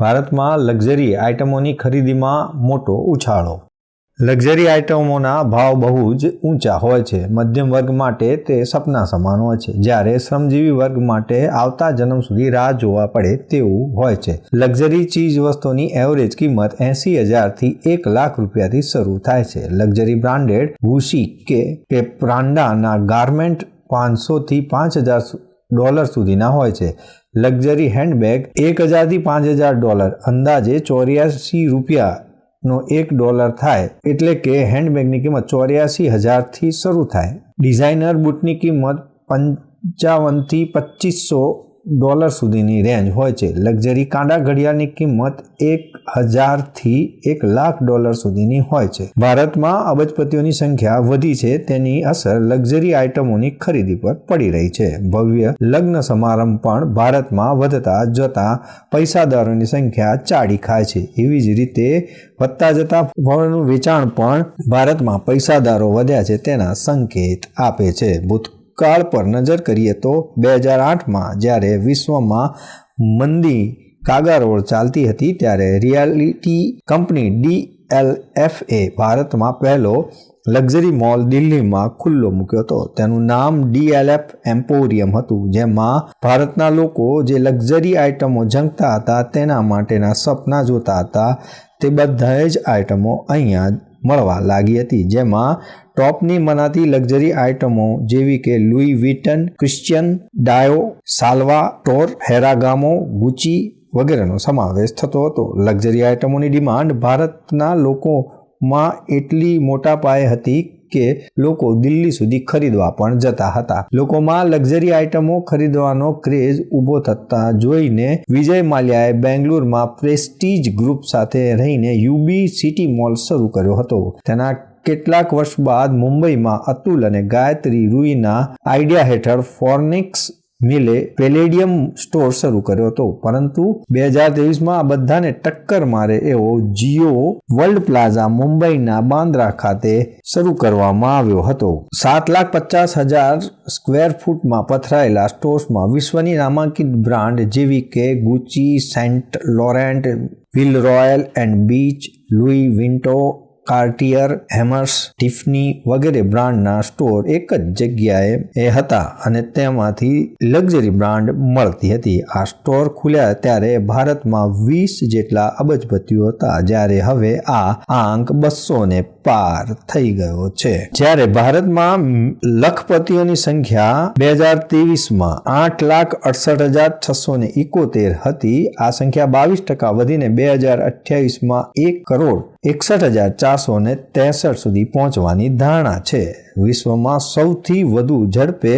ભારતમાં લક્ઝરી આઇટમોની ખરીદીમાં મોટો ઉછાળો. લક્ઝરી આઇટમોના ભાવ બહુ જ ઊંચા હોય છે. મધ્યમ વર્ગ માટે તે સપના સમાન હોય છે. જ્યારે શ્રમજીવી વર્ગ માટે આવતા જન્મ સુધી રાહ જોવા પડે તેવું હોય છે. લક્ઝરી ચીજ વસ્તુની એવરેજ કિંમત એંસી હજારથી એક લાખ રૂપિયાથી શરૂ થાય છે. લક્ઝરી બ્રાન્ડેડ ગુશી કે પ્રાન્ડાના ગાર્મેન્ટ પાંચસોથી પાંચ હજાર ડોલર સુધીના હોય છે. લક્ઝરી હેન્ડબેગ એક હજારથી પાંચ હજાર ડોલર, અંદાજે ચોર્યાસી રૂપિયાનો એક ડોલર થાય, એટલે કે હેન્ડબેગની કિંમત ચોર્યાસી હજારથી શરૂ થાય. ડિઝાઇનર બૂટની કિંમત પંચાવનથી પચીસો ડોલર સુધીની રેન્જ હોય છે. લક્ઝરી કાંડા ઘડિયાળની કિંમત એક હજારથી એક લાખ ડોલર સુધીની હોય છે. ભારતમાં અબજપતિઓની સંખ્યા વધી છે. તેની અસર લક્ઝરી આઇટમોની ખરીદી પર પડી રહી છે. ભવ્ય લગ્ન સમારંભ પણ ભારતમાં વધતા જતા પૈસાદારોની સંખ્યા ચાડી ખાય છે. એવી જ રીતે વધતા જતા ફળનું વેચાણ પણ ભારતમાં પૈસાદારો વધ્યા છે તેના સંકેત આપે છે. ભૂતકાળ પર નજર કરીએ તો બે હજાર આઠમાં જ્યારે વિશ્વમાં મંદી કાગારોળ ચાલતી હતી ત્યારે reality company D L F એ ભારતમાં પહેલો લક્ઝરી મોલ દિલ્હીમાં ખુલ્લો મૂક્યો હતો. તેનું નામ ડીએલએફ એમ્પોરિયમ હતું, જેમાં ભારતના લોકો જે લક્ઝરી આઇટમો જંગતા હતા તેના માટેના સપના જોતા હતા. તે બધા જ આઇટમો અહીંયા મળવા લાગી હતી, જેમાં ટોપની મનાતી લક્ઝરી આઇટમો જેવી કે લુઈ વિટન, ક્રિશ્ચિયન, ડાયો સાલ્વા ટોર હેરાગામો, ગુચી વગેરેનો સમાવેશ થતો હતો. લક્ઝરી આઇટમોની ડિમાન્ડ ભારતના લોકોમાં એટલી મોટા પાયે હતી કે લોકો દિલ્હી સુધી ખરીદવા પણ જતા હતા. લોકોમાં લક્ઝરી આઇટમો ખરીદવાનો ક્રેઝ ઊભો થતા જોઈને વિજય માલ્યાએ બેંગ્લોરમાં પ્રેસ્ટીજ ગ્રુપ સાથે રહીને યુબી સિટી મોલ શરૂ કર્યો હતો. તેના કેટલાક વર્ષ બાદ મુંબઈમાં અતુલ અને ગાયત્રી રૂઈના આઈડિયા હેઠળ ફોર્નિક્સ મિલે પેલેડિયમ સ્ટોર શરૂ કર્યો હતો. પરંતુ બે હજાર ત્રેવીસમાં આ બધાને ટક્કર મારે એવો જીઓ વર્લ્ડ પ્લાઝા મુંબઈના બાંદ્રા ખાતે શરૂ કરવામાં આવ્યો હતો. સાત લાખ પચાસ હજાર સ્ક્વેર ફૂટમાં પથરાયેલા સ્ટોર્સમાં વિશ્વની નામાંકિત બ્રાન્ડ જેવી કે ગુચી, Saint લોરેન્ટ, will royal and beach, Louis વિન્ટો Cartier, હેમર્સ, Tiffany વગેરે બ્રાન્ડના સ્ટોર એક જ જગ્યાએ એ હતા અને તેમાંથી લક્ઝરી બ્રાન્ડ મળતી હતી. આ સ્ટોર ખુલ્યા ત્યારે ભારતમાં વીસ જેટલા અબજપતિઓ હતા, જ્યારે હવે આ આંક બસો ને પાર થઈ ગયો છે. જ્યારે ભારતમાં લખપતિઓની સંખ્યા બે હજાર ત્રેવીસમાં આઠ લાખ અડસઠ હજાર છસો ને ઇકોતેર હતી. આ સંખ્યા બાવીસ ટકા વધીને બે હજાર અઠ્યાવીસમાં એક કરોડ એકસઠ હજાર ચારસો ને ત્રેસઠ સુધી પહોંચવાની ધારણા છે. વિશ્વમાં સૌથી વધુ ઝડપે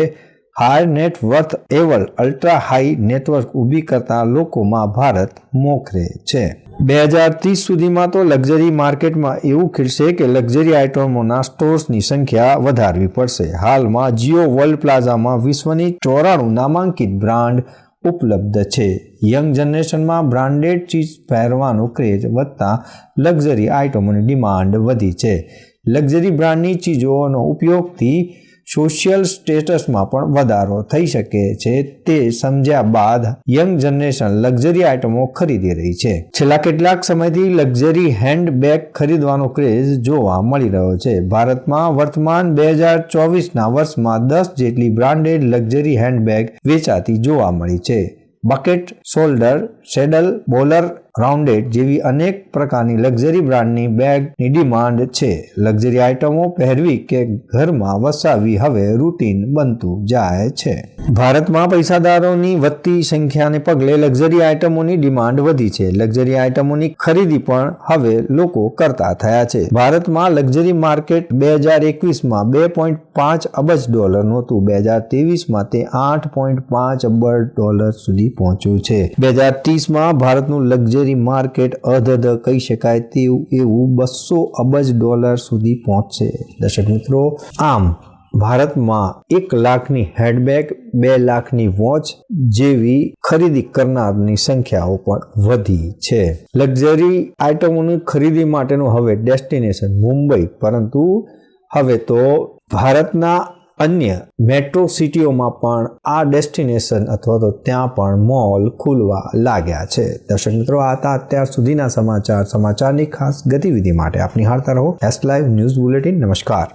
હાઈ નેટવર્થ એવલ અલ્ટ્રા હાઈ નેટવર્ક ઊભી કરતા લોકોમાં ભારત મોખરે છે. બે હજાર ત્રીસ સુધીમાં તો લક્ઝરી માર્કેટમાં એવું ખીલશે કે લક્ઝરી આઇટમોના સ્ટોર્સની સંખ્યા વધારવી પડશે. હાલમાં જીઓ વર્લ્ડ પ્લાઝામાં વિશ્વની ચોરાણું નામાંકિત બ્રાન્ડ ઉપલબ્ધ છે. યંગ જનરેશનમાં બ્રાન્ડેડ ચીજ પહેરવાનો ક્રેઝ વધતા લક્ઝરી આઇટમોની ડિમાન્ડ વધી છે. લક્ઝરી બ્રાન્ડની ચીજોનો ઉપયોગથી સોશિયલ સ્ટેટસમાં પણ વધારો થઈ શકે છે તે સમજ્યા બાદ યંગ જનરેશન લક્ઝરી આઇટમો ખરીદી રહી છે. છેલ્લા કેટલાક સમયથી લક્ઝરી હેન્ડબેગ ખરીદવાનો ક્રેઝ જોવા મળી રહ્યો છે. ભારતમાં વર્તમાન બે હજાર ચોવીસના વર્ષમાં દસ જેટલી બ્રાન્ડેડ લક્ઝરી હેન્ડબેગ વેચાતી જોવા મળી છે. Bucket shoulder saddle bowler rounded જેવી અનેક પ્રકારની લક્ઝરી બ્રાન્ડની બેગની ડિમાન્ડ છે. લક્ઝરી આઇટમો પહેરવી કે ઘરમાં વસાવી હવે રૂટીન બનતું જાય છે. ભારતમાં પૈસાદારોની વધતી સંખ્યાને પગલે લક્ઝરી આઇટમોની ડિમાન્ડ વધી છે. લક્ઝરી આઇટમોની ખરીદી પણ હવે લોકો કરતા થયા છે. ભારતમાં લક્ઝરી માર્કેટ બે હજાર એકવીસમાં બે પોઈન્ટ પાંચ અબજ ડોલરનું હતું બે હજાર ત્રેવીસમાં તે આઠ પોઈન્ટ પાંચ અબજ ડોલર સુધી પહોંચ્યું છે. બે હજાર ત્રીસમાં ભારતનું લક્ઝરી માર્કેટ અધધ કહી શકાય તેવું એવું બસો અબજ ડોલર સુધી પહોંચશે. દર્શક મિત્રો, આમ ભારતમાં એક લાખની હેન્ડબેગ, બે લાખની વોચ જેવી ખરીદી કરનારની સંખ્યાઓ પણ વધી છે. લક્ઝરી આઇટમોની ખરીદી માટેનું હવે ડેસ્ટિનેશન મુંબઈ, પરંતુ હવે તો ભારતના અન્ય મેટ્રો સિટીઓમાં પણ આ ડેસ્ટિનેશન અથવા તો ત્યાં પણ મોલ ખુલવા લાગ્યા છે. દર્શક મિત્રો, આ હતા અત્યાર સુધીના સમાચાર. સમાચારની ખાસ ગતિવિધિ માટે આપની નિહાળતા રહો. એસ લાઈવ ન્યૂઝ બુલેટિન નમસ્કાર.